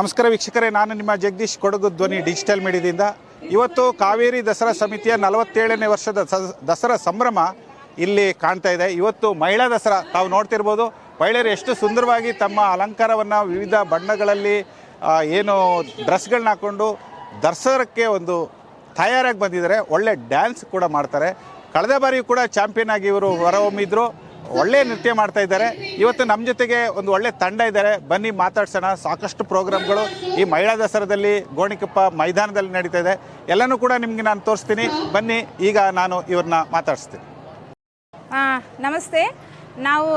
ನಮಸ್ಕಾರ ವೀಕ್ಷಕರೇ, ನಾನು ನಿಮ್ಮ ಜಗದೀಶ್ ಕೊಡಗು ಧ್ವನಿ ಡಿಜಿಟಲ್ ಮೀಡಿಯಾದಿಂದ. ಇವತ್ತು ಕಾವೇರಿ ದಸರಾ ಸಮಿತಿಯ ನಲವತ್ತೇಳನೇ ವರ್ಷದ ದಸರಾ ಸಂಭ್ರಮ ಇಲ್ಲಿ ಕಾಣ್ತಾ ಇದೆ. ಇವತ್ತು ಮಹಿಳಾ ದಸರಾ, ತಾವು ನೋಡ್ತಿರ್ಬೋದು. ಮಹಿಳೆಯರು ಎಷ್ಟು ಸುಂದರವಾಗಿ ತಮ್ಮ ಅಲಂಕಾರವನ್ನು ವಿವಿಧ ಬಣ್ಣಗಳಲ್ಲಿ ಏನು ಡ್ರೆಸ್ಗಳನ್ನ ಹಾಕ್ಕೊಂಡು ದಸರಕ್ಕೆ ಒಂದು ತಯಾರಾಗಿ ಬಂದಿದ್ದಾರೆ. ಒಳ್ಳೆ ಡ್ಯಾನ್ಸ್ ಕೂಡ ಮಾಡ್ತಾರೆ. ಕಳೆದ ಬಾರಿಯೂ ಕೂಡ ಚಾಂಪಿಯನ್ ಆಗಿ ಇವರು ಹೊರಹೊಮ್ಮಿದ್ರು. ಒಳ್ಳೆ ನೃತ್ಯ ಮಾಡ್ತಾ ಇದ್ದಾರೆ. ಇವತ್ತು ನಮ್ಮ ಜೊತೆಗೆ ಒಂದು ಒಳ್ಳೆ ತಂಡ ಇದ್ದಾರೆ. ಬನ್ನಿ ಮಾತಾಡ್ಸೋಣ. ಸಾಕಷ್ಟು ಪ್ರೋಗ್ರಾಮ್ಗಳು ಈ ಮಹಿಳಾ ದಸರಾದಲ್ಲಿ, ಗೋಣಿಕಪ್ಪ ಮೈದಾನದಲ್ಲಿ ನಡೀತಾ ಇದೆ. ಎಲ್ಲನೂ ಕೂಡ ನಿಮಗೆ ನಾನು ತೋರಿಸ್ತೀನಿ. ಬನ್ನಿ, ಈಗ ನಾನು ಇವ್ರನ್ನ ಮಾತಾಡಿಸ್ತೀನಿ. ನಮಸ್ತೆ. ನಾವು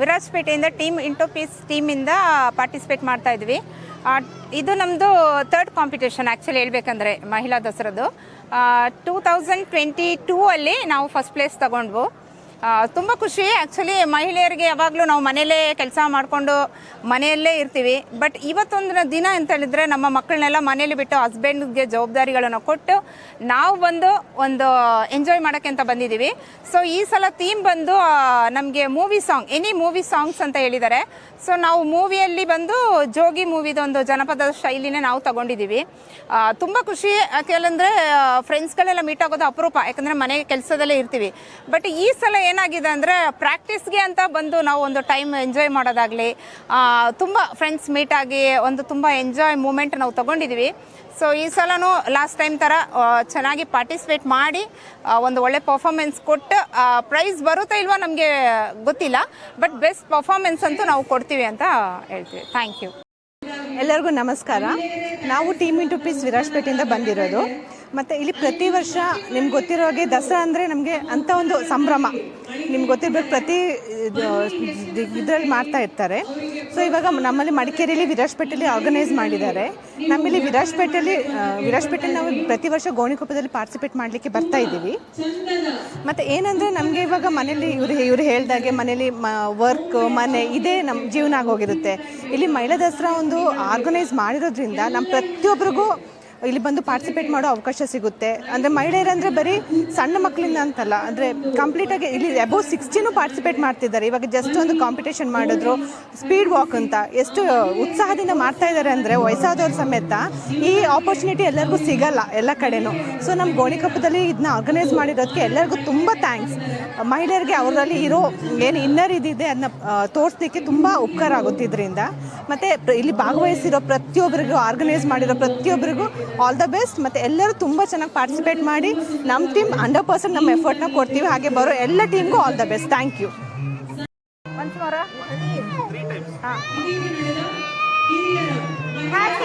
ವಿರಾಜ್ಪೇಟೆಯಿಂದ ಟೀಮ್ ಇಂಟೋ ಪೀಸ್ ಟೀಮಿಂದ ಪಾರ್ಟಿಸಿಪೇಟ್ ಮಾಡ್ತಾ ಇದ್ವಿ. ಇದು ನಮ್ಮದು ಥರ್ಡ್ ಕಾಂಪಿಟೇಷನ್ ಆ್ಯಕ್ಚುಲಿ ಹೇಳ್ಬೇಕಂದ್ರೆ ಮಹಿಳಾ ದಸರದ್ದು ಟೂ ತೌಸಂಡ್ ಟ್ವೆಂಟಿ ಟೂ ಅಲ್ಲಿ ನಾವು ಫಸ್ಟ್ ಪ್ಲೇಸ್ ತಗೊಂಡ್ವು. ತುಂಬ ಖುಷಿ. ಆ್ಯಕ್ಚುಲಿ ಮಹಿಳೆಯರಿಗೆ ಯಾವಾಗಲೂ ನಾವು ಮನೆಯಲ್ಲೇ ಕೆಲಸ ಮಾಡಿಕೊಂಡು ಮನೆಯಲ್ಲೇ ಇರ್ತೀವಿ. ಬಟ್ ಇವತ್ತೊಂದಿನ ದಿನ ಅಂತ ಹೇಳಿದ್ರೆ ನಮ್ಮ ಮಕ್ಕಳನ್ನೆಲ್ಲ ಮನೇಲಿ ಬಿಟ್ಟು ಹಸ್ಬೆಂಡ್ಗೆ ಜವಾಬ್ದಾರಿಗಳನ್ನು ಕೊಟ್ಟು ನಾವು ಬಂದು ಒಂದು ಎಂಜಾಯ್ ಮಾಡೋಕ್ಕೆ ಅಂತ ಬಂದಿದ್ದೀವಿ. ಸೊ ಈ ಸಲ ಥೀಮ್ ಬಂದು ನಮಗೆ movie song any movie songs ಅಂತ ಹೇಳಿದ್ದಾರೆ. ಸೊ ನಾವು ಮೂವಿಯಲ್ಲಿ ಬಂದು ಜೋಗಿ ಮೂವಿದೊಂದು ಜನಪದ ಶೈಲಿನೇ ನಾವು ತಗೊಂಡಿದ್ದೀವಿ. ತುಂಬ ಖುಷಿ. ಯಾಕೆಂದರೆ ಫ್ರೆಂಡ್ಸ್ಗಳೆಲ್ಲ ಮೀಟ್ ಆಗೋದು ಅಪರೂಪ. ಯಾಕಂದರೆ ಮನೆ ಕೆಲಸದಲ್ಲೇ ಇರ್ತೀವಿ. ಬಟ್ ಈ ಸಲ ಏನಾಗಿದೆ ಅಂದರೆ ಪ್ರಾಕ್ಟೀಸ್ಗೆ ಅಂತ ಬಂದು ನಾವು ಒಂದು ಟೈಮ್ ಎಂಜಾಯ್ ಮಾಡೋದಾಗಲಿ ತುಂಬ ಫ್ರೆಂಡ್ಸ್ ಮೀಟ್ ಆಗಿ ಒಂದು ತುಂಬ ಎಂಜಾಯ್ ಮೂಮೆಂಟ್ ನಾವು ತಗೊಂಡಿದ್ದೀವಿ ಸೊ ಈ ಸಲನೂ ಲಾಸ್ಟ್ ಟೈಮ್ ಥರ ಚೆನ್ನಾಗಿ ಪಾರ್ಟಿಸಿಪೇಟ್ ಮಾಡಿ ಒಂದು ಒಳ್ಳೆ ಪರ್ಫಾರ್ಮೆನ್ಸ್ ಕೊಟ್ಟು ಪ್ರೈಸ್ ಬರುತ್ತಾ ಇಲ್ವಾ ನಮಗೆ ಗೊತ್ತಿಲ್ಲ ಬಟ್ ಬೆಸ್ಟ್ ಪರ್ಫಾರ್ಮೆನ್ಸ್ ಅಂತೂ ನಾವು ಕೊಡ್ತೀವಿ ಅಂತ ಹೇಳ್ತೀವಿ. ಥ್ಯಾಂಕ್ ಯು ಎಲ್ಲರಿಗೂ ನಮಸ್ಕಾರ. ನಾವು ಟೀಮ್ ಇಂಟು ಪೀಸ್ ವಿರಾಜ್ಪೇಟೆಯಿಂದ ಬಂದಿರೋದು. ಮತ್ತು ಇಲ್ಲಿ ಪ್ರತಿ ವರ್ಷ ನಿಮ್ಗೆ ಗೊತ್ತಿರೋ ಹಾಗೆ ದಸರಾ ಅಂದರೆ ನಮಗೆ ಅಂಥ ಒಂದು ಸಂಭ್ರಮ. ನಿಮ್ಗೆ ಗೊತ್ತಿರ್ಬೇಕು ಪ್ರತಿ ಇದರಲ್ಲಿ ಮಾಡ್ತಾ ಇರ್ತಾರೆ. ಸೊ ಇವಾಗ ನಮ್ಮಲ್ಲಿ ಮಡಿಕೇರಿಯಲ್ಲಿ ವಿರಾಜ್ಪೇಟೆಯಲ್ಲಿ ಆರ್ಗನೈಸ್ ಮಾಡಿದ್ದಾರೆ. ನಮ್ಮಲ್ಲಿ ವಿರಾಜ್ಪೇಟೆಯಲ್ಲಿ ವಿರಾಜ್ಪೇಟೆಯಲ್ಲಿ ನಾವು ಪ್ರತಿ ವರ್ಷ ಗೋಣಿಕೊಪ್ಪದಲ್ಲಿ ಪಾರ್ಟಿಸಿಪೇಟ್ ಮಾಡಲಿಕ್ಕೆ ಬರ್ತಾ ಇದ್ದೀವಿ. ಮತ್ತು ಏನಂದರೆ ನಮಗೆ ಇವಾಗ ಮನೇಲಿ ಇವರು ಇವರು ಹೇಳ್ದಾಗೆ ಮನೇಲಿ ಮ ವರ್ಕ್ ಮನೆ, ಇದೇ ನಮ್ಮ ಜೀವನ ಆಗೋಗಿರುತ್ತೆ. ಇಲ್ಲಿ ಮಹಿಳಾ ದಸರಾ ಒಂದು ಆರ್ಗನೈಸ್ ಮಾಡಿರೋದ್ರಿಂದ ನಮ್ಮ ಪ್ರತಿಯೊಬ್ಬರಿಗೂ ಇಲ್ಲಿ ಬಂದು ಪಾರ್ಟಿಸಿಪೇಟ್ ಮಾಡೋ ಅವಕಾಶ ಸಿಗುತ್ತೆ. ಅಂದರೆ ಮಹಿಳೆಯರಂದರೆ ಬರೀ ಸಣ್ಣ ಮಕ್ಕಳಿಂದ ಅಂತಲ್ಲ. ಅಂದರೆ ಕಂಪ್ಲೀಟಾಗಿ ಇಲ್ಲಿ ಅಬೌವ್ ಸಿಕ್ಸ್ಟಿನೂ ಪಾರ್ಟಿಸಿಪೇಟ್ ಮಾಡ್ತಿದ್ದಾರೆ. ಇವಾಗ ಜಸ್ಟ್ ಒಂದು ಕಾಂಪಿಟೇಷನ್ ಮಾಡಿದ್ರು ಸ್ಪೀಡ್ ವಾಕ್ ಅಂತ. ಎಷ್ಟು ಉತ್ಸಾಹದಿಂದ ಮಾಡ್ತಾ ಇದ್ದಾರೆ ಅಂದರೆ ವಯಸ್ಸಾದವ್ರ ಸಮೇತ ಈ ಆಪರ್ಚುನಿಟಿ ಎಲ್ಲರಿಗೂ ಸಿಗಲ್ಲ ಎಲ್ಲ ಕಡೆನೂ. ಸೊ ನಮ್ಮ ಗೋಣಿಕಪ್ಪದಲ್ಲಿ ಇದನ್ನ ಆರ್ಗನೈಸ್ ಮಾಡಿರೋದಕ್ಕೆ ಎಲ್ಲರಿಗೂ ತುಂಬ ಥ್ಯಾಂಕ್ಸ್ ಮಹಿಳೆಯರಿಗೆ ಅವರಲ್ಲಿ ಇರೋ ಏನು ಇನ್ನರ್ ಇದಿದೆ ಅದನ್ನ ತೋರಿಸ್ಲಿಕ್ಕೆ ತುಂಬ ಉಪಕಾರ ಆಗುತ್ತೆ ಇದರಿಂದ ಮತ್ತು ಇಲ್ಲಿ ಭಾಗವಹಿಸಿರೋ ಪ್ರತಿಯೊಬ್ಬರಿಗೂ ಆರ್ಗನೈಸ್ ಮಾಡಿರೋ ಪ್ರತಿಯೊಬ್ಬರಿಗೂ ಆಲ್ ದ ಬೆಸ್ಟ್ ಮತ್ತು ಎಲ್ಲರೂ ತುಂಬ ಚೆನ್ನಾಗಿ ಪಾರ್ಟಿಸಿಪೇಟ್ ಮಾಡಿ. ನಮ್ಮ ಟೀಮ್ ಹಂಡ್ರೆಡ್ ಪರ್ಸೆಂಟ್ ನಮ್ಮ ಎಫರ್ಟ್ನ ಕೊಡ್ತೀವಿ. ಹಾಗೆ ಬರೋ ಎಲ್ಲ ಟೀಮ್ಗೂ all the best thank you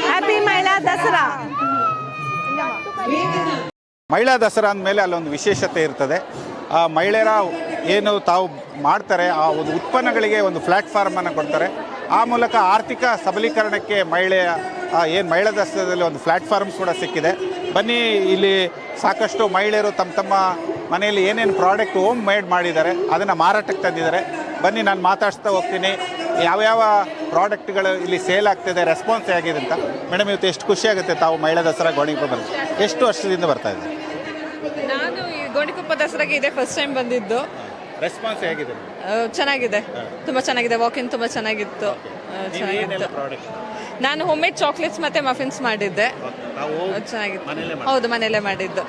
happy Mahila Dasara. Mahila Dasara ಅಂದಮೇಲೆ ಅಲ್ಲೊಂದು ವಿಶೇಷತೆ ಇರ್ತದೆ. ಆ ಮಹಿಳೆಯರ ಏನು ತಾವು ಮಾಡ್ತಾರೆ, ಆ ಒಂದು ಉತ್ಪನ್ನಗಳಿಗೆ ಒಂದು ಪ್ಲ್ಯಾಟ್ಫಾರ್ಮನ್ನು ಕೊಡ್ತಾರೆ. ಆ ಮೂಲಕ ಆರ್ಥಿಕ ಸಬಲೀಕರಣಕ್ಕೆ ಮಹಿಳೆಯ ಏನು ಮಹಿಳಾ ದಸರಾದಲ್ಲಿ ಒಂದು ಪ್ಲ್ಯಾಟ್ಫಾರ್ಮ್ ಕೂಡ ಸಿಕ್ಕಿದೆ. ಬನ್ನಿ ಇಲ್ಲಿ ಸಾಕಷ್ಟು ಮಹಿಳೆಯರು ತಮ್ಮ ತಮ್ಮ ಮನೆಯಲ್ಲಿ ಏನೇನು ಪ್ರಾಡಕ್ಟ್ ಹೋಮ್ ಮೇಡ್ ಮಾಡಿದ್ದಾರೆ ಅದನ್ನು ಮಾರಾಟಕ್ಕೆ ತಂದಿದ್ದಾರೆ. ಬನ್ನಿ ನಾನು ಮಾತಾಡ್ತಾ ಹೋಗ್ತೀನಿ. ಯಾವ್ಯಾವ ಪ್ರಾಡಕ್ಟ್ಗಳು ಇಲ್ಲಿ ಸೇಲ್ ಆಗ್ತಿದೆ ರೆಸ್ಪಾನ್ಸ್ ಹೇಗಿದೆ ಅಂತ. ಮೇಡಮ್ ಇವತ್ತು ಎಷ್ಟು ಖುಷಿ ಆಗುತ್ತೆ ತಾವು ಮಹಿಳಾ ದಸರಾ ಗೋಣಿಕೊಪ್ಪಲ್ಲಿ ಎಷ್ಟು ವರ್ಷದಿಂದ ಬರ್ತಾ ಇದೆ? ನಾನು ಈ ಗೋಣಿಕೊಪ್ಪ ದಸರಾಗೆ ಇದೆ ಫಸ್ಟ್ ಟೈಮ್ ಬಂದಿದ್ದು. ರೆಸ್ಪಾನ್ಸ್ ಹೇಗಿದೆ? ಚೆನ್ನಾಗಿದೆ. ತುಂಬ ಚೆನ್ನಾಗಿದೆ. ವಾಕಿಂಗ್ ತುಂಬ ಚೆನ್ನಾಗಿತ್ತು. ಚೆನ್ನಾಗಿತ್ತು. ಪ್ರಾಡಕ್ಟ್ ನಾನು ಹೋಮ್ ಮೇಡ್ ಚಾಕ್ಲೇಟ್ಸ್ ಮತ್ತೆ ಮಫಿನ್ಸ್ ಮಾಡಿದ್ದೆ. ಚೆನ್ನಾಗಿತ್ತು. ಹೌದು ಮನೆಯಲ್ಲೇ ಮಾಡಿದ್ದು.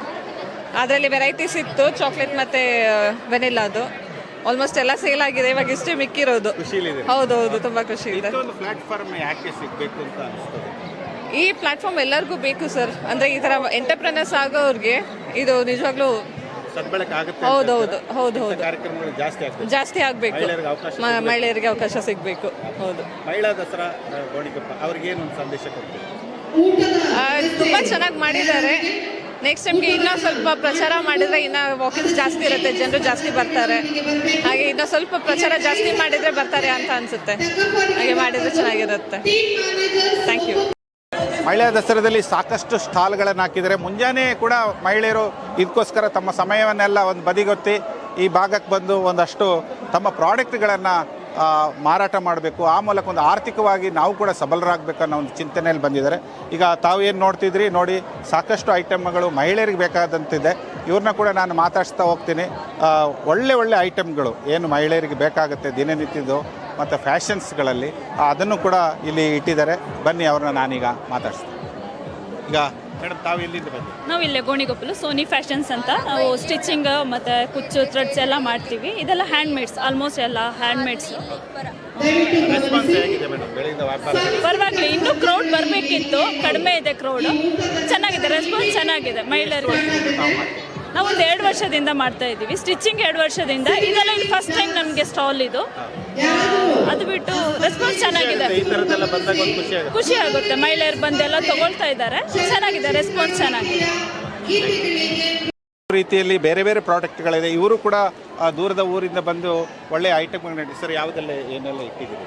ಅದರಲ್ಲಿ ವೆರೈಟೀಸ್ ಇತ್ತು ಚಾಕ್ಲೇಟ್ ಮತ್ತೆ ವೆನಿಲಾದು ಆಲ್ಮೋಸ್ಟ್ ಎಲ್ಲ ಸೇಲ್ ಆಗಿದೆ ಇವಾಗ ಇಷ್ಟೇ ಮಿಕ್ಕಿರೋದು. ಹೌದು ಹೌದು ತುಂಬಾ ಖುಷಿ ಇದೆ ಈ ಪ್ಲಾಟ್ಫಾರ್ಮ್ ಎಲ್ಲರಿಗೂ ಬೇಕು ಸರ್ ಅಂದ್ರೆ ಈ ತರ ಎಂಟರ್ಪ್ರನರ್ಸ್ ಆಗೋರ್ಗೆ ಇದು ನಿಜವಾಗ್ಲೂ ಸದ್ಬಳಕೆ ಹೌದು ಹೌದು ಹೌದು ಹೌದು. ಕಾರ್ಯಕ್ರಮಗಳು ಜಾಸ್ತಿ ಆಗಬೇಕು. ಜಾಸ್ತಿ ಆಗ್ಬೇಕು. ಮಹಿಳೆಯರಿಗೆ ಅವಕಾಶ ಸಿಗ್ಬೇಕು. ಹೌದು. ಮಹಿಳಾ ದಸರಾ ಗೋಣಿಕೊಪ್ಪ ಅವ್ರಿಗೆ ಏನೊಂದು ಸಂದೇಶ ಕೊಡ್ತೀವಿ ತುಂಬಾ ಚೆನ್ನಾಗಿ ಮಾಡಿದ್ದಾರೆ. ನೆಕ್ಸ್ಟ್ ಟೈಮ್ಗೆ ಇನ್ನೂ ಸ್ವಲ್ಪ ಪ್ರಚಾರ ಮಾಡಿದ್ರೆ ಇನ್ನೂ ವಾಕಿಂಗ್ ಜಾಸ್ತಿ ಇರುತ್ತೆ. ಜನರು ಜಾಸ್ತಿ ಬರ್ತಾರೆ. ಹಾಗೆ ಇನ್ನೂ ಸ್ವಲ್ಪ ಪ್ರಚಾರ ಜಾಸ್ತಿ ಮಾಡಿದ್ರೆ ಬರ್ತಾರೆ ಅಂತ ಅನ್ಸುತ್ತೆ. ಹಾಗೆ ಮಾಡಿದ್ರೆ ಚೆನ್ನಾಗಿರುತ್ತೆ. ಥ್ಯಾಂಕ್ ಯು ಮಹಿಳಾ ದಸರಾದಲ್ಲಿ ಸಾಕಷ್ಟು ಸ್ಟಾಲ್ಗಳನ್ನು ಹಾಕಿದ್ದಾರೆ. ಮುಂಜಾನೆ ಕೂಡ ಮಹಿಳೆಯರು ಇದಕ್ಕೋಸ್ಕರ ತಮ್ಮ ಸಮಯವನ್ನೆಲ್ಲ ಒಂದು ಬದಿಗೊತ್ತಿ ಈ ಭಾಗಕ್ಕೆ ಬಂದು ಒಂದಷ್ಟು ತಮ್ಮ ಪ್ರಾಡಕ್ಟ್ಗಳನ್ನು ಮಾರಾಟ ಮಾಡಬೇಕು. ಆ ಮೂಲಕ ಒಂದು ಆರ್ಥಿಕವಾಗಿ ನಾವು ಕೂಡ ಸಬಲರಾಗಬೇಕು ಅನ್ನೋ ಒಂದು ಚಿಂತನೆಯಲ್ಲಿ ಬಂದಿದ್ದಾರೆ. ಈಗ ತಾವು ಏನು ನೋಡ್ತಿದ್ರಿ? ನೋಡಿ, ಸಾಕಷ್ಟು ಐಟಮ್ಗಳು ಮಹಿಳೆಯರಿಗೆ ಬೇಕಾದಂತಿದೆ. ಇವ್ರನ್ನ ಕೂಡ ನಾನು ಮಾತಾಡಿಸ್ತಾ ಹೋಗ್ತೀನಿ. ಒಳ್ಳೆ ಒಳ್ಳೆ ಐಟಮ್ಗಳು ಏನು ಮಹಿಳೆಯರಿಗೆ ಬೇಕಾಗುತ್ತೆ ದಿನನಿತ್ಯದ್ದು? ಮತ್ತು ಫ್ಯಾಷನ್ಸ್ಗಳಲ್ಲಿ ಅದನ್ನು ಕೂಡ ಇಲ್ಲಿ ಇಟ್ಟಿದ್ದಾರೆ. ಬನ್ನಿ ಅವ್ರನ್ನ ನಾನೀಗ ಮಾತಾಡ್ಸ್ತೀನಿ. ಈಗ ಮೇಡಮ್ ತಾವು ಎಲ್ಲಿಂದ ಬಂದಿ ನಾವು ಇಲ್ಲೇ ಗೋಣಿಗೊಪ್ಪಲು ಸೋನಿ ಫ್ಯಾಷನ್ಸ್ ಅಂತ. ನಾವು ಸ್ಟಿಚಿಂಗ್ ಮತ್ತು ಕುಚ್ಚು ಥ್ರೆಡ್ಸ್ ಎಲ್ಲ ಮಾಡ್ತೀವಿ. ಇದೆಲ್ಲ ಹ್ಯಾಂಡ್ ಮೇಡ್ಸ್ ಆಲ್ಮೋಸ್ಟ್ ಎಲ್ಲ ಹ್ಯಾಂಡ್ ಮೇಡ್ಸ್ ರೆಸ್ಪಾನ್ಸ್ ಹೇಗಿದೆ ಮೇಡಮ್ ಬೆಳಗಿನ ವ್ಯಾಪಾರ ಪರವಾಗಿಲ್ಲ ಇನ್ನೂ ಕ್ರೌಡ್ ಬರಬೇಕಿತ್ತು. ಕಡಿಮೆ ಇದೆ ಕ್ರೌಡ್ ಚೆನ್ನಾಗಿದೆ ರೆಸ್ಪಾನ್ಸ್ ಚೆನ್ನಾಗಿದೆ ಮಹಿಳೆಯರಿಗೆ. ನಾವು ಒಂದು ಎರಡು ವರ್ಷದಿಂದ ಮಾಡ್ತಾ ಇದ್ದೀವಿ. ಸ್ಟಿಚಿಂಗ್ ಎರಡು ವರ್ಷದಿಂದ. ಇದೆಲ್ಲ ಇದು ಫಸ್ಟ್ ಟೈಮ್ ನಮಗೆ ಸ್ಟಾಲ್ ಇದು. ಅದು ಬಿಟ್ಟು ರೆಸ್ಪಾನ್ಸ್ ಚೆನ್ನಾಗಿದೆ. ಈ ಥರದ್ದೆಲ್ಲ ಬಂದಾಗ ಒಂದು ಖುಷಿ ಆಗುತ್ತೆ. ಖುಷಿ ಆಗುತ್ತೆ. ಮಹಿಳೆಯರು ಬಂದೆಲ್ಲ ತಗೊಳ್ತಾ ಇದ್ದಾರೆ. ಚೆನ್ನಾಗಿದೆ ರೆಸ್ಪಾನ್ಸ್ ಚೆನ್ನಾಗಿದೆ. ರೀತಿಯಲ್ಲಿ ಬೇರೆ ಬೇರೆ ಪ್ರಾಡಕ್ಟ್ಗಳಿದೆ ಇವರು ಕೂಡ ಆ, ದೂರದ ಊರಿಂದ ಬಂದು ಒಳ್ಳೆ ಐಟಮ್ಗಳನ್ನ ಸರ್ ಯಾವುದೆಲ್ಲ ಏನೆಲ್ಲ ಇಟ್ಟಿದ್ದೀರಿ?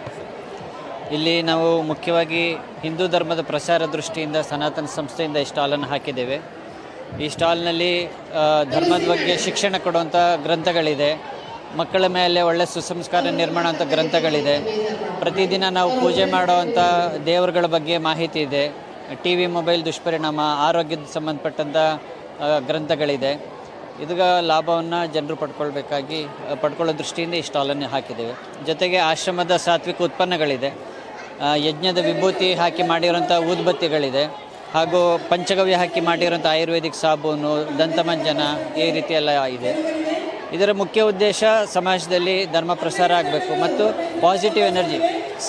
ಇಲ್ಲಿ ನಾವು ಮುಖ್ಯವಾಗಿ ಹಿಂದೂ ಧರ್ಮದ ಪ್ರಸಾರ ದೃಷ್ಟಿಯಿಂದ ಸನಾತನ ಸಂಸ್ಥೆಯಿಂದ ಈ ಸ್ಟಾಲನ್ನು ಹಾಕಿದ್ದೇವೆ. ಈ ಸ್ಟಾಲ್ನಲ್ಲಿ ಧರ್ಮದ ಬಗ್ಗೆ ಶಿಕ್ಷಣ ಕೊಡುವಂಥ ಗ್ರಂಥಗಳಿದೆ. ಮಕ್ಕಳ ಮೇಲೆ ಒಳ್ಳೆ ಸುಸಂಸ್ಕಾರ ನಿರ್ಮಾಣ ಅಂತ ಗ್ರಂಥಗಳಿದೆ. ಪ್ರತಿದಿನ ನಾವು ಪೂಜೆ ಮಾಡುವಂಥ ದೇವರುಗಳ ಬಗ್ಗೆ ಮಾಹಿತಿ ಇದೆ. ಟಿ ವಿ ಮೊಬೈಲ್ ದುಷ್ಪರಿಣಾಮ, ಆರೋಗ್ಯದ ಸಂಬಂಧಪಟ್ಟಂಥ ಗ್ರಂಥಗಳಿದೆ. ಇದರ ಲಾಭವನ್ನು ಜನರು ಪಡ್ಕೊಳ್ಬೇಕಾಗಿ, ಪಡ್ಕೊಳ್ಳೋ ದೃಷ್ಟಿಯಿಂದ ಈ ಸ್ಟಾಲನ್ನು ಹಾಕಿದ್ದೇವೆ. ಜೊತೆಗೆ ಆಶ್ರಮದ ಸಾತ್ವಿಕ ಉತ್ಪನ್ನಗಳಿದೆ. ಯಜ್ಞದ ವಿಭೂತಿ ಹಾಕಿ ಮಾಡಿರೋಂಥ ಊದ್ಬತ್ತಿಗಳಿದೆ. ಹಾಗೂ ಪಂಚಗವ್ಯ ಹಾಕಿ ಮಾಡಿರುವಂಥ ಆಯುರ್ವೇದಿಕ್ ಸಾಬೂನು ದಂತಮಂಜನ ಈ ರೀತಿಯೆಲ್ಲ ಎಲ್ಲ ಇದೆ. ಇದರ ಮುಖ್ಯ ಉದ್ದೇಶ ಸಮಾಜದಲ್ಲಿ ಧರ್ಮ ಪ್ರಸಾರ ಆಗಬೇಕು ಮತ್ತು ಪಾಸಿಟಿವ್ ಎನರ್ಜಿ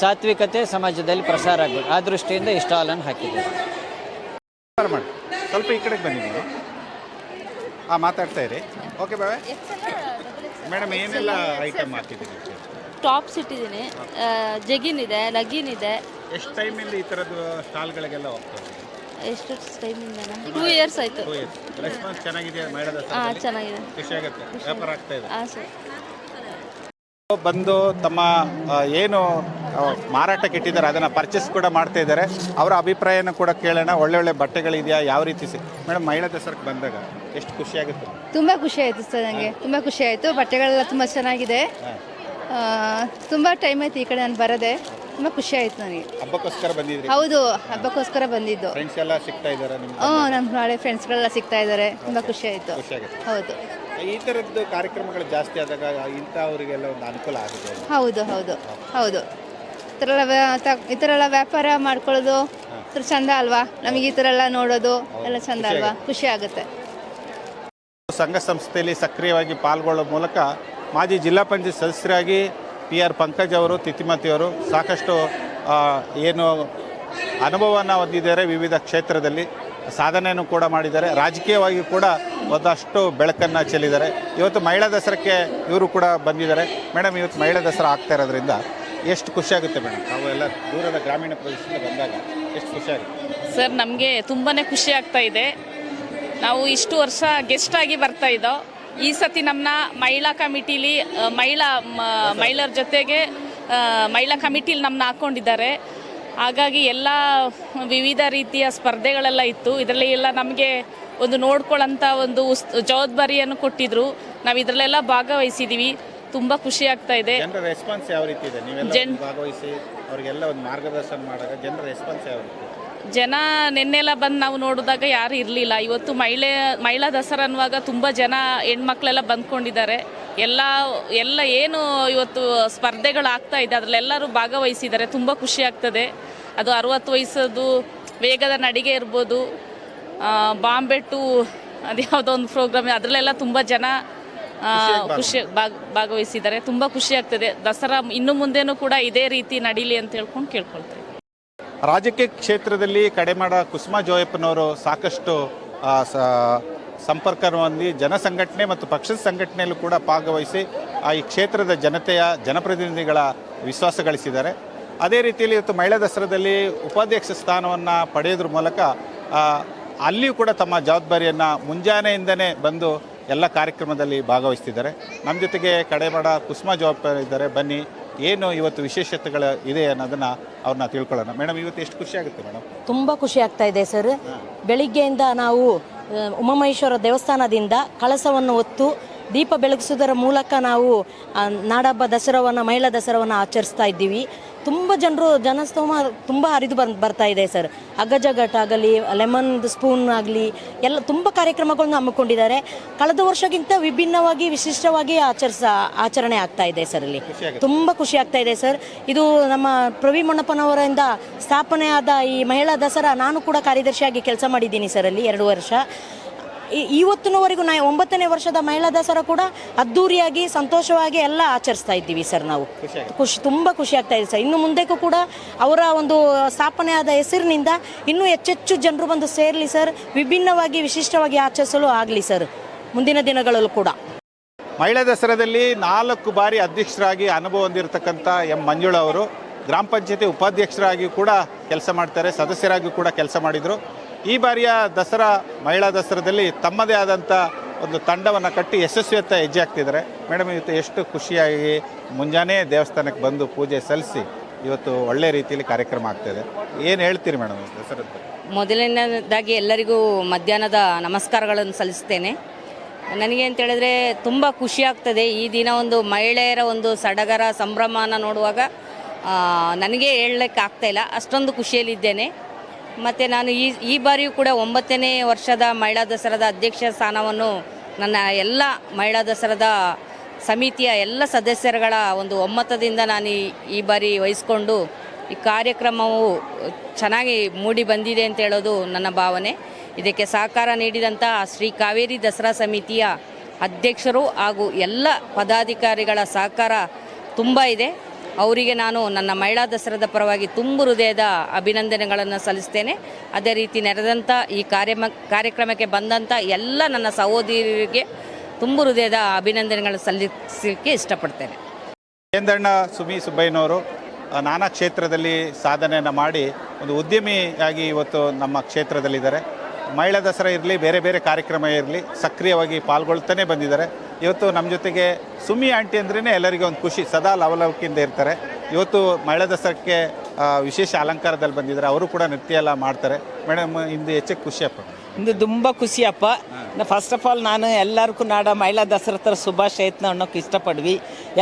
ಸಾತ್ವಿಕತೆ ಸಮಾಜದಲ್ಲಿ ಪ್ರಸಾರ ಆಗಬೇಕು. ಆ ದೃಷ್ಟಿಯಿಂದ ಈ ಸ್ಟಾಲನ್ನು ಹಾಕಿದ್ದೇವೆ. ಸ್ವಲ್ಪ ಈ ಕಡೆಗೆ ಬನ್ನಿ ನೀವು. ಹಾಂ ಮಾತಾಡ್ತಾ ಇರಿ. ಓಕೆ ಬಾವೆ? ಮೇಡಮ್ ಏನೆಲ್ಲ ಐಟಮ್ ಹಾಕಿದ್ದೀರಿ ಟಾಪ್ಸ್ ಇಟ್ಟಿದ್ದೀನಿ. ಜಗಿನ್ ಇದೆ ಲಗಿನ್ ಇದೆ. ಎಷ್ಟು ಟೈಮಿಂದ ಈ ಥರದ್ದು ಸ್ಟಾಲ್ಗಳಿಗೆಲ್ಲ ಹೋಗ್ತದೆ ಎಷ್ಟು ಟೈಮಿಂದ ಟೂ ಇಯರ್ಸ್ ಆಯಿತು. ರೆಸ್ಪಾನ್ಸ್ ಚೆನ್ನಾಗಿದೆ ಮೇಡದ ಹಾಂ ಚೆನ್ನಾಗಿದೆ. ಖುಷಿ ಆಗುತ್ತೆ. ವ್ಯಾಪಾರ ಆಗ್ತಾ ಇದೆ. ಹಾಂ ಸರ್. ಬಂದು ತಮ್ಮ ಏನು ಮಾರಾಟಕ್ಕೆ ಇಟ್ಟಿದ್ದಾರೆ ಅದನ್ನು ಪರ್ಚೇಸ್ ಕೂಡ ಮಾಡ್ತಾ ಇದ್ದಾರೆ. ಅವರ ಅಭಿಪ್ರಾಯನ ಕೂಡ ಕೇಳೋಣ. ಒಳ್ಳೆ ಒಳ್ಳೆ ಬಟ್ಟೆಗಳಿದೆಯಾ? ಯಾವ ರೀತಿ ಸಿ ಮೇಡಮ್ ಮಹಿಳಾ ದಸರಕ್ಕೆ ಬಂದಾಗ ಎಷ್ಟು ಖುಷಿ ಆಗುತ್ತೆ? ತುಂಬ ಖುಷಿ ಆಯ್ತು ಸರ್ ನನಗೆ ತುಂಬ ಖುಷಿ ಆಯ್ತು. ಬಟ್ಟೆಗಳೆಲ್ಲ ತುಂಬ ಚೆನ್ನಾಗಿದೆ. ತುಂಬ ಟೈಮ್ ಆಯ್ತು ಈ ಕಡೆ ನಾನು ಬರದೆ. ತುಂಬ ಖುಷಿ ಆಯ್ತು ನನಗೆ. ಹಬ್ಬಕ್ಕೋಸ್ಕರ ಬಂದಿದ್ರಿ? ಹೌದು ಹಬ್ಬಕ್ಕೋಸ್ಕರ ಬಂದಿದ್ದು. ಫ್ರೆಂಡ್ಸ್ ಎಲ್ಲ ಸಿಗ್ತಾ ಇದ್ದಾರೆ ಹ್ಞೂ ನಮ್ಮ ನಾಳೆ ಫ್ರೆಂಡ್ಸ್ಗಳೆಲ್ಲ ಸಿಗ್ತಾ ಇದ್ದಾರೆ. ತುಂಬ ಖುಷಿ ಆಯಿತು. ಖುಷಿ ಆಗುತ್ತೆ. ಹೌದು. ಈ ಥರದ್ದು ಕಾರ್ಯಕ್ರಮಗಳು ಜಾಸ್ತಿ ಆದಾಗ ಇಂಥವರಿಗೆಲ್ಲ ಒಂದು ಅನುಕೂಲ ಆಗುತ್ತೆ ಹೌದು ಹೌದು ಹೌದು. ಈ ಥರ ಎಲ್ಲ ವ್ಯಾ- ತ- ಈ ಥರ ಎಲ್ಲ ವ್ಯಾಪಾರ ಮಾಡ್ಕೊಳ್ಳೋದು ಒಂಥರ ಚಂದ ಅಲ್ವಾ? ನಮಗೆ ಈ ಥರ ಎಲ್ಲ ನೋಡೋದು ಎಲ್ಲ ಚಂದ ಅಲ್ವಾ? ಖುಷಿ ಆಗುತ್ತೆ. ಸಂಘ ಸಂಸ್ಥೆಯಲ್ಲಿ ಸಕ್ರಿಯವಾಗಿ ಪಾಲ್ಗೊಳ್ಳೋ ಮೂಲಕ ಮಾಜಿ ಜಿಲ್ಲಾ ಪಂಚಾಯತ್ ಸದಸ್ಯರಾಗಿ ಪಿ ಆರ್ ಪಂಕಜ್ ಅವರು ತಿತ್ತಿಮತಿಯವರು ಸಾಕಷ್ಟು ಏನು ಅನುಭವವನ್ನು ಹೊಂದಿದ್ದಾರೆ ವಿವಿಧ ಕ್ಷೇತ್ರದಲ್ಲಿ. ಸಾಧನೆಯನ್ನು ಕೂಡ ಮಾಡಿದ್ದಾರೆ. ರಾಜಕೀಯವಾಗಿ ಕೂಡ ಒಂದಷ್ಟು ಬೆಳಕನ್ನು ಚೆಲ್ಲಿದ್ದಾರೆ. ಇವತ್ತು ಮಹಿಳಾ ದಸರಾಕ್ಕೆ ಇವರು ಕೂಡ ಬಂದಿದ್ದಾರೆ. ಮೇಡಮ್ ಇವತ್ತು ಮಹಿಳಾ ದಸರಾ ಆಗ್ತಾ ಇರೋದ್ರಿಂದ ಎಷ್ಟು ಖುಷಿಯಾಗುತ್ತೆ ಮೇಡಮ್ ನಾವು ಎಲ್ಲ ದೂರದ ಗ್ರಾಮೀಣ ಪ್ರದೇಶದಿಂದ ಬಂದಾಗ ಎಷ್ಟು ಖುಷಿಯಾಗುತ್ತೆ ಸರ್, ನಮಗೆ ತುಂಬಾ ಖುಷಿ ಆಗ್ತಾ ಇದೆ. ನಾವು ಇಷ್ಟು ವರ್ಷ ಗೆಸ್ಟ್ ಆಗಿ ಬರ್ತಾ ಇದ್ದೋ ಈ ಸತಿ ನಮ್ಮನ್ನ ಮಹಿಳಾ ಕಮಿಟಿಲಿ ಮಹಿಳಾ ಮಹಿಳೆಯರ ಜೊತೆಗೆ ಮಹಿಳಾ ಕಮಿಟಿಲಿ ನಮ್ಮನ್ನ ಹಾಕ್ಕೊಂಡಿದ್ದಾರೆ ಹಾಗಾಗಿ ಎಲ್ಲ ವಿವಿಧ ರೀತಿಯ ಸ್ಪರ್ಧೆಗಳೆಲ್ಲ ಇತ್ತು. ಇದರಲ್ಲಿ ಎಲ್ಲ ನಮಗೆ ಒಂದು ನೋಡ್ಕೊಳ್ಳೋಂಥ ಒಂದು ಉಸ್ ಜವಾಬ್ದಾರಿಯನ್ನು ಕೊಟ್ಟಿದ್ರು. ನಾವು ಇದರಲ್ಲೆಲ್ಲ ಭಾಗವಹಿಸಿದ್ದೀವಿ ತುಂಬ ಖುಷಿ ಆಗ್ತಾ ಇದೆ. ಜನರ ರೆಸ್ಪಾನ್ಸ್ ಯಾವ ರೀತಿ ಇದೆ? ಭಾಗವಹಿಸಿ ಅವರಿಗೆಲ್ಲ ಒಂದು ಮಾರ್ಗದರ್ಶನ ಮಾಡಿದಾಗ ಜನರ ರೆಸ್ಪಾನ್ಸ್ ಯಾವ ರೀತಿ ಜನ ನಿನ್ನೆಲ್ಲ ಬಂದು ನಾವು ನೋಡಿದಾಗ ಯಾರು ಇರಲಿಲ್ಲ. ಇವತ್ತು ಮಹಿಳೆ ಮಹಿಳಾ ದಸರಾ ಅನ್ನುವಾಗ ತುಂಬ ಜನ ಹೆಣ್ಮಕ್ಳೆಲ್ಲ ಬಂದ್ಕೊಂಡಿದ್ದಾರೆ. ಎಲ್ಲ ಎಲ್ಲ ಏನು ಇವತ್ತು ಸ್ಪರ್ಧೆಗಳು ಆಗ್ತಾ ಇದೆ. ಅದರಲ್ಲೆಲ್ಲರೂ ಭಾಗವಹಿಸಿದ್ದಾರೆ. ತುಂಬ ಖುಷಿ ಆಗ್ತದೆ. ಅದು ಅರುವತ್ತು ವಯಸ್ಸದು ವೇಗದ ನಡಿಗೆ ಇರ್ಬೋದು. ಬಾಂಬೆಟ್ಟು ಅದು ಯಾವುದೋ ಒಂದು ಪ್ರೋಗ್ರಾಮ್ ಅದರಲ್ಲೆಲ್ಲ ತುಂಬ ಜನ ಖುಷಿ ಭಾಗ- ಭಾಗವಹಿಸಿದ್ದಾರೆ. ತುಂಬ ಖುಷಿ ಆಗ್ತದೆ. ದಸರಾ ಇನ್ನು ಮುಂದೆನೂ ಕೂಡ ಇದೇ ರೀತಿ ನಡೀಲಿ ಅಂತ ಹೇಳ್ಕೊಂಡು ಕೇಳ್ಕೊಳ್ತೇವೆ. ರಾಜಕೀಯ ಕ್ಷೇತ್ರದಲ್ಲಿ ಕಡೆಮಾಡ ಕುಸುಮಾ ಜೋಯಪ್ಪನವರು ಸಾಕಷ್ಟು ಸಂಪರ್ಕ ಹೊಂದಿ ಜನಸಂಘಟನೆ ಮತ್ತು ಪಕ್ಷದ ಸಂಘಟನೆಯಲ್ಲೂ ಕೂಡ ಭಾಗವಹಿಸಿ ಆ ಈ ಕ್ಷೇತ್ರದ ಜನತೆಯ ಜನಪ್ರತಿನಿಧಿಗಳ ವಿಶ್ವಾಸ ಗಳಿಸಿದ್ದಾರೆ. ಅದೇ ರೀತಿಯಲ್ಲಿ ಇವತ್ತು ಮಹಿಳಾ ದಸರಾದಲ್ಲಿ ಉಪಾಧ್ಯಕ್ಷ ಸ್ಥಾನವನ್ನು ಪಡೆಯೋದ್ರ ಮೂಲಕ ಅಲ್ಲಿಯೂ ಕೂಡ ತಮ್ಮ ಜವಾಬ್ದಾರಿಯನ್ನು ಮುಂಜಾನೆಯಿಂದನೇ ಬಂದು ಎಲ್ಲ ಕಾರ್ಯಕ್ರಮದಲ್ಲಿ ಭಾಗವಹಿಸ್ತಿದ್ದಾರೆ. ನಮ್ಮ ಜೊತೆಗೆ ಕಡೆಮಾಡ ಕುಸುಮಾ ಜವಾಬ್ದಾರಿ ಇದ್ದಾರೆ ಬನ್ನಿ ಏನು ಇವತ್ತು ವಿಶೇಷತೆಗಳು ಇದೆ ಅನ್ನೋದನ್ನ ಅವ್ರನ್ನ ತಿಳ್ಕೊಳ್ಳೋಣ. ಮೇಡಮ್ ಇವತ್ತು ಎಷ್ಟು ಖುಷಿ ಆಗುತ್ತೆ ಮೇಡಮ್? ತುಂಬ ಖುಷಿ ಆಗ್ತಾ ಇದೆ ಸರ್. ಬೆಳಿಗ್ಗೆಯಿಂದ ನಾವು ಉಮಾಮಹೇಶ್ವರ ದೇವಸ್ಥಾನದಿಂದ ಕಳಸವನ್ನು ಹೊತ್ತು ದೀಪ ಬೆಳಗಿಸುವುದರ ಮೂಲಕ ನಾವು ನಾಡಹಬ್ಬ ದಸರಾವನ್ನು ಮಹಿಳಾ ದಸರಾವನ್ನು ಆಚರಿಸ್ತಾ ಇದ್ದೀವಿ. ತುಂಬ ಜನರು ಜನಸ್ತೋಮ ತುಂಬ ಹರಿದು ಬಂದು ಬರ್ತಾ ಇದೆ ಸರ್. ಅಗಜಗಟ್ ಆಗಲಿ ಲೆಮನ್ ಸ್ಪೂನ್ ಆಗಲಿ ಎಲ್ಲ ತುಂಬ ಕಾರ್ಯಕ್ರಮಗಳನ್ನು ಹಮ್ಮಿಕೊಂಡಿದ್ದಾರೆ. ಕಳೆದ ವರ್ಷಕ್ಕಿಂತ ವಿಭಿನ್ನವಾಗಿ ವಿಶಿಷ್ಟವಾಗಿ ಆಚರಿಸ ಆಚರಣೆ ಆಗ್ತಾ ಇದೆ ಸರ್ ಅಲ್ಲಿ. ತುಂಬ ಖುಷಿ ಆಗ್ತಾ ಇದೆ ಸರ್. ಇದು ನಮ್ಮ ಪ್ರವಿ ಮಣ್ಣಪ್ಪನವರಿಂದ ಸ್ಥಾಪನೆ ಆದ ಈ ಮಹಿಳಾ ದಸರಾ ನಾನು ಕೂಡ ಕಾರ್ಯದರ್ಶಿಯಾಗಿ ಕೆಲಸ ಮಾಡಿದ್ದೀನಿ ಸರ್ ಅಲ್ಲಿ ಎರಡು ವರ್ಷ. ಇವತ್ತಿನವರೆಗೂ ನಾ ಒಂಬತ್ತನೇ ವರ್ಷದ ಮಹಿಳಾ ದಸರಾ ಕೂಡ ಅದ್ದೂರಿಯಾಗಿ ಸಂತೋಷವಾಗಿ ಎಲ್ಲ ಆಚರಿಸ್ತಾ ಇದ್ದೀವಿ ಸರ್ ನಾವು. ಖುಷಿ ತುಂಬ ಖುಷಿ ಆಗ್ತಾ ಇದೆ ಸರ್. ಇನ್ನು ಮುಂದೆಗೂ ಕೂಡ ಅವರ ಒಂದು ಸ್ಥಾಪನೆ ಆದ ಹೆಸರಿನಿಂದ ಇನ್ನೂ ಹೆಚ್ಚೆಚ್ಚು ಜನರು ಬಂದು ಸೇರಲಿ ಸರ್. ವಿಭಿನ್ನವಾಗಿ ವಿಶಿಷ್ಟವಾಗಿ ಆಚರಿಸಲು ಆಗಲಿ ಸರ್. ಮುಂದಿನ ದಿನಗಳಲ್ಲೂ ಕೂಡ. ಮಹಿಳಾ ದಸರಾದಲ್ಲಿ ನಾಲ್ಕು ಬಾರಿ ಅಧ್ಯಕ್ಷರಾಗಿ ಅನುಭವ ಹೊಂದಿರತಕ್ಕಂಥ ಎಂ ಮಂಜುಳ ಅವರು ಗ್ರಾಮ ಪಂಚಾಯತಿ ಉಪಾಧ್ಯಕ್ಷರಾಗಿ ಕೂಡ ಕೆಲಸ ಮಾಡ್ತಾರೆ ಸದಸ್ಯರಾಗಿ ಕೂಡ ಕೆಲಸ ಮಾಡಿದರು. ಈ ಬಾರಿಯ ದಸರಾ, ಮಹಿಳಾ ದಸರಾದಲ್ಲಿ ತಮ್ಮದೇ ಆದಂಥ ಒಂದು ತಂಡವನ್ನು ಕಟ್ಟಿ ಯಶಸ್ವಿಯತ್ತ ಹೆಜ್ಜೆ ಹಾಕ್ತಿದ್ದಾರೆ. ಮೇಡಮ್, ಇವತ್ತು ಎಷ್ಟು ಖುಷಿಯಾಗಿ ಮುಂಜಾನೆ ದೇವಸ್ಥಾನಕ್ಕೆ ಬಂದು ಪೂಜೆ ಸಲ್ಲಿಸಿ ಇವತ್ತು ಒಳ್ಳೆ ರೀತಿಯಲ್ಲಿ ಕಾರ್ಯಕ್ರಮ ಆಗ್ತಾಯಿದೆ ಏನು ಹೇಳ್ತೀರಿ ಮೇಡಮ್ ದಸರದ? ಮೊದಲನೇದಾಗಿ ಎಲ್ಲರಿಗೂ ಮಧ್ಯಾಹ್ನದ ನಮಸ್ಕಾರಗಳನ್ನು ಸಲ್ಲಿಸ್ತೇನೆ. ನನಗೆ ಅಂತ ಹೇಳಿದ್ರೆ ತುಂಬ ಖುಷಿ ಆಗ್ತದೆ. ಈ ದಿನ ಒಂದು ಮಹಿಳೆಯರ ಒಂದು ಸಡಗರ, ಸಂಭ್ರಮನ ನೋಡುವಾಗ ನನಗೆ ಹೇಳಲಿಕ್ಕೆ ಆಗ್ತಾ ಇಲ್ಲ. ಅಷ್ಟೊಂದು ಖುಷಿಯಲ್ಲಿದ್ದೇನೆ. ಮತ್ತು ನಾನು ಈ ಈ ಬಾರಿಯೂ ಕೂಡ ಒಂಬತ್ತನೇ ವರ್ಷದ ಮಹಿಳಾ ದಸರಾದ ಅಧ್ಯಕ್ಷ ಸ್ಥಾನವನ್ನು ನನ್ನ ಎಲ್ಲ ಮಹಿಳಾ ದಸರಾದ ಸಮಿತಿಯ ಎಲ್ಲ ಸದಸ್ಯರುಗಳ ಒಂದು ಒಮ್ಮತದಿಂದ ನಾನು ಈ- ಬಾರಿ ವಹಿಸ್ಕೊಂಡು ಈ ಕಾರ್ಯಕ್ರಮವು ಚೆನ್ನಾಗಿ ಮೂಡಿ ಬಂದಿದೆ ಅಂತ ಹೇಳೋದು ನನ್ನ ಭಾವನೆ. ಇದಕ್ಕೆ ಸಹಕಾರ ನೀಡಿದಂಥ ಶ್ರೀ ಕಾವೇರಿ ದಸರಾ ಸಮಿತಿಯ ಅಧ್ಯಕ್ಷರು ಹಾಗೂ ಎಲ್ಲ ಪದಾಧಿಕಾರಿಗಳ ಸಹಕಾರ ತುಂಬ ಇದೆ. ಅವರಿಗೆ ನಾನು ನನ್ನ ಮಹಿಳಾ ದಸರಾದ ಪರವಾಗಿ ತುಂಬು ಹೃದಯದ ಅಭಿನಂದನೆಗಳನ್ನು ಸಲ್ಲಿಸ್ತೇನೆ. ಅದೇ ರೀತಿ ನೆರೆದಂಥ ಈ ಕಾರ್ಯಕ್ರಮ ಕಾರ್ಯಕ್ರಮಕ್ಕೆ ಬಂದಂಥ ಎಲ್ಲ ನನ್ನ ಸಹೋದರಿಗೆ ತುಂಬು ಹೃದಯದ ಅಭಿನಂದನೆಗಳನ್ನು ಸಲ್ಲಿಸಲಿಕ್ಕೆ ಇಷ್ಟಪಡ್ತೇನೆ. ಕೇಂದ್ರಣ್ಣ ಸುಮಿ ಸುಬ್ಬಯ್ಯನವರು ನಾನಾ ಕ್ಷೇತ್ರದಲ್ಲಿ ಸಾಧನೆಯನ್ನು ಮಾಡಿ ಒಂದು ಉದ್ಯಮಿಯಾಗಿ ಇವತ್ತು ನಮ್ಮ ಕ್ಷೇತ್ರದಲ್ಲಿದ್ದಾರೆ. ಮಹಿಳಾ ದಸರಾ ಇರಲಿ ಬೇರೆ ಬೇರೆ ಕಾರ್ಯಕ್ರಮ ಇರಲಿ ಸಕ್ರಿಯವಾಗಿ ಪಾಲ್ಗೊಳ್ತಾನೆ ಬಂದಿದ್ದಾರೆ. ಇವತ್ತು ನಮ್ಮ ಜೊತೆಗೆ ಸುಮಿ ಆಂಟಿ ಅಂದ್ರೇ ಎಲ್ಲರಿಗೂ ಒಂದು ಖುಷಿ ಸದಾ ಲವಲವಿಕೆಯಿಂದ ಇರ್ತಾರೆ. ಇವತ್ತು ಮಹಿಳಾ ದಸರಾಕ್ಕೆ ವಿಶೇಷ ಅಲಂಕಾರದಲ್ಲಿ ಬಂದಿದ್ದಾರೆ. ಅವರು ಕೂಡ ನೃತ್ಯ ಎಲ್ಲ ಮಾಡ್ತಾರೆ. ಮೇಡಮ್ ಇಂದು ಹೆಚ್ಚು ಖುಷಿಯಪ್ಪ ಇಂದು ತುಂಬ ಖುಷಿಯಪ್ಪ ಫಸ್ಟ್ ಆಫ್ ಆಲ್ ನಾನು ಎಲ್ಲರಿಗೂ ನಾಡ ಮಹಿಳಾ ದಸರಥರ ಶುಭಾಶಯತ್ನ ಅನ್ನೋಕೆ ಇಷ್ಟಪಡ್ವಿ.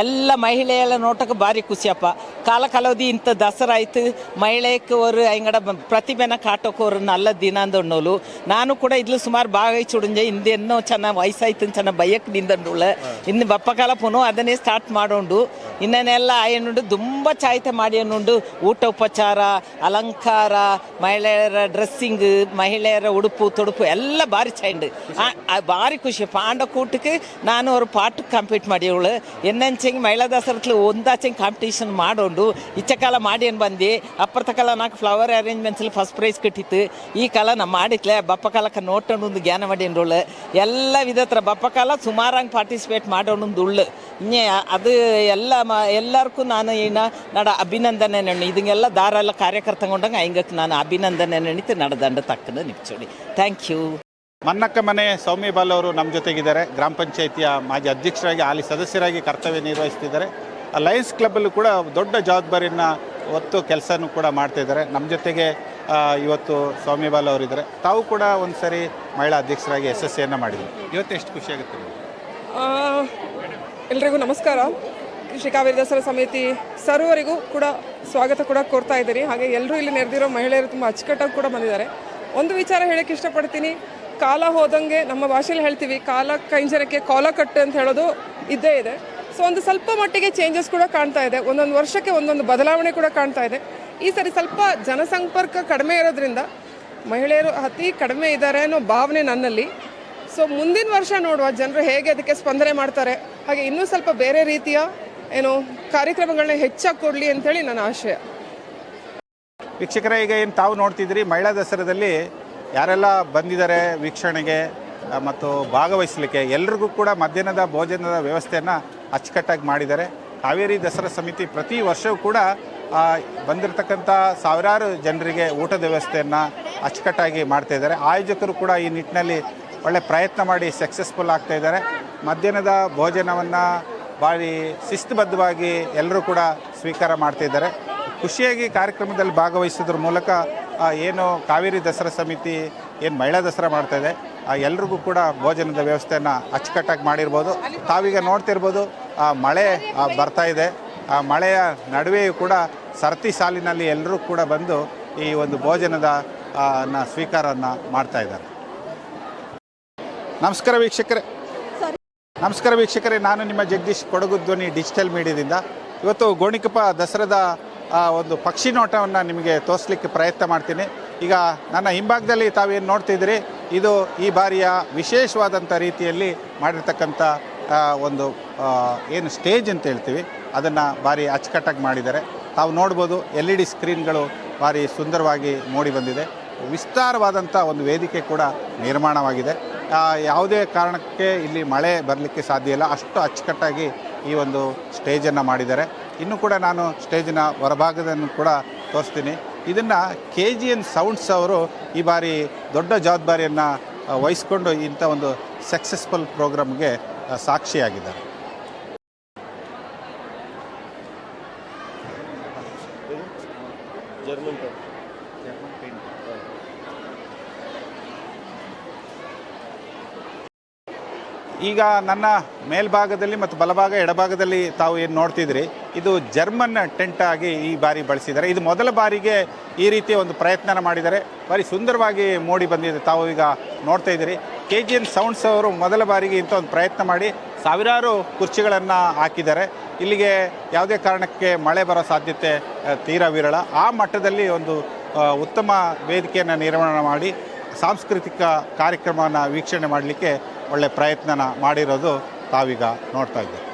ಎಲ್ಲ ಮಹಿಳೆಯೆಲ್ಲ ನೋಟಕ್ಕೆ ಭಾರಿ ಖುಷಿಯಪ್ಪ ಕಾಲ ಕಾಲಾವಧಿ ಇಂಥ ದಸರಾ ಆಯ್ತು. ಮಹಿಳೆಯಕ್ಕೆ ಅವರು ಹೆಂಗಡ ಪ್ರತಿಭೆನ ಕಾಟೋಕೆ ನಲ್ಲ ದಿನ ಅಂದಣ್ಣೋಲು ನಾನು ಕೂಡ ಇದ್ಲು ಸುಮಾರು ಭಾಗವಹಿಸುಡುಂಜೆ ಹಿಂದೆ ಇನ್ನೂ ಚೆನ್ನಾಗಿ ವಯಸ್ಸಾಯ್ತು ಚೆನ್ನಾಗಿ ಬಯಕ್ಕೆ ನಿಂದಂಡುಳ ಇನ್ನು ಬಪ್ಪ ಕಾಲ ಪುನಃ ಅದನ್ನೇ ಸ್ಟಾರ್ಟ್ ಮಾಡೋಂಡು. ಇನ್ನನ್ನೆಲ್ಲ ಆಯನುಂಡು ತುಂಬ ಚಾಯ್ತೆ ಮಾಡಿ ಅನ್ನುಂಡು. ಊಟ ಉಪಚಾರ, ಅಲಂಕಾರ, ಮಹಿಳೆಯರ ಡ್ರೆಸ್ಸಿಂಗ್ ಮಹಿಳೆಯರ ಉಡುಪು, ತೊಡುಪು ಎಲ್ಲ ಭಾರಿ ಚೈಂಡು ಭಾರಿ ಖುಷಿ ಪಾಂಡ ಕೂಟಕ್ಕೆ ನಾನು ಅವ್ರ ಪಾಠ ಕಾಂಪೀಟ್ ಮಾಡಿಯವಳು ಎನ್ನಂಚಂಗೆ ಮಹಿಳಾ ದಸರತ್ಲು ಒಂದಾಚಂಗೆ ಕಾಂಪಿಟೇಷನ್ ಮಾಡೋಂಡು ಇಚ್ಚ ಕಾಲ ಮಾಡಿ ಏನು ಬಂದು ಅಪ್ಪರ್ತ ಕಾಲ ನಾಲ್ಕು ಫ್ಲವರ್ ಅರೇಂಜ್ಮೆಂಟ್ಸಲ್ಲಿ ಫಸ್ಟ್ ಪ್ರೈಸ್ ಕಟ್ಟಿತ್ತು ಈ ಕಾಲ ನಾ ಮಾಡಿತ್ಲೆ ಬಪ್ಪ ಕಾಲಕ್ಕೆ ನೋಟೊಂಡು ಒಂದು ಜ್ಞಾನ ಮಾಡಿಂಡೋಳು ಎಲ್ಲ ವಿಧತ್ರ ಬಪ್ಪ ಕಾಲ ಸುಮಾರಂಗೆ ಪಾರ್ಟಿಸಿಪೇಟ್ ಮಾಡೋಣೊಂದು ಉಳ್ಳು ಇನ್ನೇ ಅದು ಎಲ್ಲ ಮ ಎಲ್ಲರಿಗೂ ನಾನು ಏನ ನಡ ಅಭಿನಂದನೆ ನೆಣ್ಣು ಇದನ್ನೆಲ್ಲ ದಾರ ಎಲ್ಲ ಕಾರ್ಯಕರ್ತಗೊಂಡಂಗೆ ಹಂಗಕ್ಕೆ ನಾನು ಅಭಿನಂದನೆ ನೆಣಿತು ನಡೆದಂಡ ತಕ್ಕನ ನಿಪ್ಚೋಡಿ ಥ್ಯಾಂಕ್ ಯು ಮನ್ನಕ್ಕ ಮನೆ ಸೌಮ್ಯ ಬಾಲ್ ಅವರು ನಮ್ಮ ಜೊತೆಗಿದ್ದಾರೆ. ಗ್ರಾಮ ಪಂಚಾಯಿತಿಯ ಮಾಜಿ ಅಧ್ಯಕ್ಷರಾಗಿ ಅಲ್ಲಿ ಸದಸ್ಯರಾಗಿ ಕರ್ತವ್ಯ ನಿರ್ವಹಿಸ್ತಿದ್ದಾರೆ. ಲಯನ್ಸ್ ಕ್ಲಬ್ಬಲ್ಲೂ ಕೂಡ ದೊಡ್ಡ ಜವಾಬ್ದಾರಿಯನ್ನು ಹೊತ್ತು ಕೆಲಸನೂ ಕೂಡ ಮಾಡ್ತಿದ್ದಾರೆ ನಮ್ಮ ಜೊತೆಗೆ ಇವತ್ತು ಸೌಮ್ಯ ಬಾಲ್ ಅವರಿದ್ದಾರೆ ತಾವು ಕೂಡ ಒಂದು ಸರಿ ಮಹಿಳಾ ಅಧ್ಯಕ್ಷರಾಗಿ ಯಶಸ್ವಿಯನ್ನು ಮಾಡಿದ್ರು. ಇವತ್ತು ಎಷ್ಟು ಖುಷಿಯಾಗುತ್ತೆ? ಎಲ್ರಿಗೂ ನಮಸ್ಕಾರ. ಕೃಷಿ ಕಾವೇರಿ ದಸರಾ ಸಮಿತಿ ಸರ್ವರಿಗೂ ಕೂಡ ಸ್ವಾಗತ ಕೂಡ ಕೋರ್ತಾ ಇದ್ದೀರಿ ಹಾಗೆ ಎಲ್ಲರೂ ಇಲ್ಲಿ ನೆರೆದಿರೋ ಮಹಿಳೆಯರು ತುಂಬ ಅಚ್ಚುಕಟ್ಟಾಗಿ ಕೂಡ ಬಂದಿದ್ದಾರೆ. ಒಂದು ವಿಚಾರ ಹೇಳಕ್ಕೆ ಇಷ್ಟಪಡ್ತೀನಿ. ಕಾಲ ಹೋದಂಗೆ ನಮ್ಮ ಭಾಷೆಯಲ್ಲಿ ಹೇಳ್ತೀವಿ, ಕಾಲ ಕೈಂಜರಕ್ಕೆ ಕಾಲ ಕಟ್ಟು ಅಂತ ಹೇಳೋದು ಇದ್ದೇ ಇದೆ. ಸೊ ಒಂದು ಸ್ವಲ್ಪ ಮಟ್ಟಿಗೆ ಚೇಂಜಸ್ ಕೂಡ ಕಾಣ್ತಾ ಇದೆ. ಒಂದೊಂದು ವರ್ಷಕ್ಕೆ ಒಂದೊಂದು ಬದಲಾವಣೆ ಕೂಡ ಕಾಣ್ತಾ ಇದೆ. ಈ ಸರಿ ಸ್ವಲ್ಪ ಜನಸಂಪರ್ಕ ಕಡಿಮೆ ಇರೋದ್ರಿಂದ ಮಹಿಳೆಯರು ಅತಿ ಕಡಿಮೆ ಇದ್ದಾರೆ ಅನ್ನೋ ಭಾವನೆ ನನ್ನಲ್ಲಿ. ಸೊ ಮುಂದಿನ ವರ್ಷ ನೋಡುವ ಜನರು ಹೇಗೆ ಅದಕ್ಕೆ ಸ್ಪಂದನೆ ಮಾಡ್ತಾರೆ, ಹಾಗೆ ಇನ್ನೂ ಸ್ವಲ್ಪ ಬೇರೆ ರೀತಿಯ ಏನು ಕಾರ್ಯಕ್ರಮಗಳನ್ನ ಹೆಚ್ಚಾಗಿ ಕೊಡಲಿ ಅಂತೇಳಿ ನನ್ನ ಆಶಯ. ವೀಕ್ಷಕರ, ಈಗ ಏನು ತಾವು ನೋಡ್ತಿದ್ರಿ ಮಹಿಳಾ ದಸರಾದಲ್ಲಿ ಯಾರೆಲ್ಲ ಬಂದಿದ್ದಾರೆ ವೀಕ್ಷಣೆಗೆ ಮತ್ತು ಭಾಗವಹಿಸಲಿಕ್ಕೆ, ಎಲ್ರಿಗೂ ಕೂಡ ಮಧ್ಯಾಹ್ನದ ಭೋಜನದ ವ್ಯವಸ್ಥೆಯನ್ನು ಅಚ್ಚುಕಟ್ಟಾಗಿ ಮಾಡಿದ್ದಾರೆ. ಕಾವೇರಿ ದಸರಾ ಸಮಿತಿ ಪ್ರತಿ ವರ್ಷವೂ ಕೂಡ ಬಂದಿರತಕ್ಕಂಥ ಸಾವಿರಾರು ಜನರಿಗೆ ಊಟದ ವ್ಯವಸ್ಥೆಯನ್ನು ಅಚ್ಚುಕಟ್ಟಾಗಿ ಮಾಡ್ತಾ ಇದ್ದಾರೆ. ಆಯೋಜಕರು ಕೂಡ ಈ ನಿಟ್ಟಿನಲ್ಲಿ ಒಳ್ಳೆ ಪ್ರಯತ್ನ ಮಾಡಿ ಸಕ್ಸಸ್ಫುಲ್ ಆಗ್ತಾ ಇದ್ದಾರೆ. ಮಧ್ಯಾಹ್ನದ ಭೋಜನವನ್ನು ಭಾರಿ ಶಿಸ್ತುಬದ್ಧವಾಗಿ ಎಲ್ಲರೂ ಕೂಡ ಸ್ವೀಕಾರ ಮಾಡ್ತಾ ಇದ್ದಾರೆ. ಖುಷಿಯಾಗಿ ಕಾರ್ಯಕ್ರಮದಲ್ಲಿ ಭಾಗವಹಿಸೋದ್ರ ಮೂಲಕ ಏನು ಕಾವೇರಿ ದಸರಾ ಸಮಿತಿ ಏನು ಮಹಿಳಾ ದಸರಾ ಮಾಡ್ತಾ ಇದೆ, ಆ ಎಲ್ರಿಗೂ ಕೂಡ ಭೋಜನದ ವ್ಯವಸ್ಥೆಯನ್ನು ಅಚ್ಚುಕಟ್ಟಾಗಿ ಮಾಡಿರ್ಬೋದು. ತಾವೀಗ ನೋಡ್ತಿರ್ಬೋದು, ಆ ಮಳೆ ಬರ್ತಾ ಇದೆ. ಆ ಮಳೆಯ ನಡುವೆಯೂ ಕೂಡ ಸರತಿ ಸಾಲಿನಲ್ಲಿ ಎಲ್ಲರೂ ಕೂಡ ಬಂದು ಈ ಒಂದು ಭೋಜನದ ಸ್ವೀಕಾರವನ್ನು ಮಾಡ್ತಾ ಇದ್ದಾರೆ. ನಮಸ್ಕಾರ ವೀಕ್ಷಕರೇ. ನಮಸ್ಕಾರ ವೀಕ್ಷಕರೇ, ನಾನು ನಿಮ್ಮ ಜಗದೀಶ್ ಕೊಡಗು ಧ್ವನಿ ಡಿಜಿಟಲ್ ಮೀಡಿಯಾದಿಂದ. ಇವತ್ತು ಗೋಣಿಕೊಪ್ಪ ದಸರಾದ ಆ, ಒಂದು ಪಕ್ಷಿ ನೋಟವನ್ನು ನಿಮಗೆ ತೋರಿಸ್ಲಿಕ್ಕೆ ಪ್ರಯತ್ನ ಮಾಡ್ತೀನಿ. ಈಗ ನನ್ನ ಹಿಂಭಾಗದಲ್ಲಿ ತಾವೇನು ನೋಡ್ತಿದ್ದೀರಿ? ಇದು ಈ ಬಾರಿಯ ವಿಶೇಷವಾದಂಥ ರೀತಿಯಲ್ಲಿ ಮಾಡಿರ್ತಕ್ಕಂಥ ಒಂದು ಏನು ಸ್ಟೇಜ್ ಅಂತ ಹೇಳ್ತೀವಿ. ಅದನ್ನು ಭಾರಿ ಅಚ್ಚುಕಟ್ಟಾಗಿ ಮಾಡಿದ್ದಾರೆ. ತಾವು ನೋಡ್ಬೋದು ಎಲ್ ಇ ಡಿ ಸ್ಕ್ರೀನ್ಗಳು ಭಾರಿ ಸುಂದರವಾಗಿ ಮೂಡಿ ಬಂದಿದೆ. ವಿಸ್ತಾರವಾದಂಥ ಒಂದು ವೇದಿಕೆ ಕೂಡ ನಿರ್ಮಾಣವಾಗಿದೆ. ಯಾವುದೇ ಕಾರಣಕ್ಕೆ ಇಲ್ಲಿ ಮಳೆ ಬರಲಿಕ್ಕೆ ಸಾಧ್ಯ ಇಲ್ಲ. ಅಷ್ಟು ಅಚ್ಚುಕಟ್ಟಾಗಿ ಈ ಒಂದು ಸ್ಟೇಜನ್ನು ಮಾಡಿದ್ದಾರೆ. ಇನ್ನು ಕೂಡ ನಾನು ಸ್ಟೇಜಿನ ಹೊರಭಾಗದನ್ನು ಕೂಡ ತೋರಿಸ್ತೀನಿ. ಇದನ್ನು ಕೆ ಜಿ ಎನ್ ಸೌಂಡ್ಸ್ ಅವರು ಈ ಬಾರಿ ದೊಡ್ಡ ಜವಾಬ್ದಾರಿಯನ್ನು ವಹಿಸ್ಕೊಂಡು ಇಂಥ ಒಂದು ಸಕ್ಸಸ್ಫುಲ್ ಪ್ರೋಗ್ರಾಮ್ಗೆ ಸಾಕ್ಷಿಯಾಗಿದ್ದಾರೆ. ಈಗ ನನ್ನ ಮೇಲ್ಭಾಗದಲ್ಲಿ ಮತ್ತು ಬಲಭಾಗ ಎಡಭಾಗದಲ್ಲಿ ತಾವು ಏನು ನೋಡ್ತಿದ್ರಿ, ಇದು ಜರ್ಮನ್ ಟೆಂಟ್ ಆಗಿ ಈ ಬಾರಿ ಬಳಸಿದ್ದಾರೆ. ಇದು ಮೊದಲ ಬಾರಿಗೆ ಈ ರೀತಿಯ ಒಂದು ಪ್ರಯತ್ನ ಮಾಡಿದ್ದಾರೆ. ಭಾರಿ ಸುಂದರವಾಗಿ ಮೂಡಿ ಬಂದಿದೆ ತಾವು ಈಗ ನೋಡ್ತಾ ಇದ್ದೀರಿ. ಕೆ ಜಿ ಎನ್ ಸೌಂಡ್ಸ್ ಅವರು ಮೊದಲ ಬಾರಿಗೆ ಇಂಥ ಒಂದು ಪ್ರಯತ್ನ ಮಾಡಿ ಸಾವಿರಾರು ಕುರ್ಚಿಗಳನ್ನು ಹಾಕಿದ್ದಾರೆ. ಇಲ್ಲಿಗೆ ಯಾವುದೇ ಕಾರಣಕ್ಕೆ ಮಳೆ ಬರೋ ಸಾಧ್ಯತೆ ತೀರಾ ವಿರಳ. ಆ ಮಟ್ಟದಲ್ಲಿ ಒಂದು ಉತ್ತಮ ವೇದಿಕೆಯನ್ನು ನಿರ್ಮಾಣ ಮಾಡಿ, ಸಾಂಸ್ಕೃತಿಕ ಕಾರ್ಯಕ್ರಮವನ್ನು ವೀಕ್ಷಣೆ ಮಾಡಲಿಕ್ಕೆ ಒಳ್ಳೆ ಪ್ರಯತ್ನನ ಮಾಡಿರೋದು ತಾವೀಗ ನೋಡ್ತಾ ಇದ್ದೀವಿ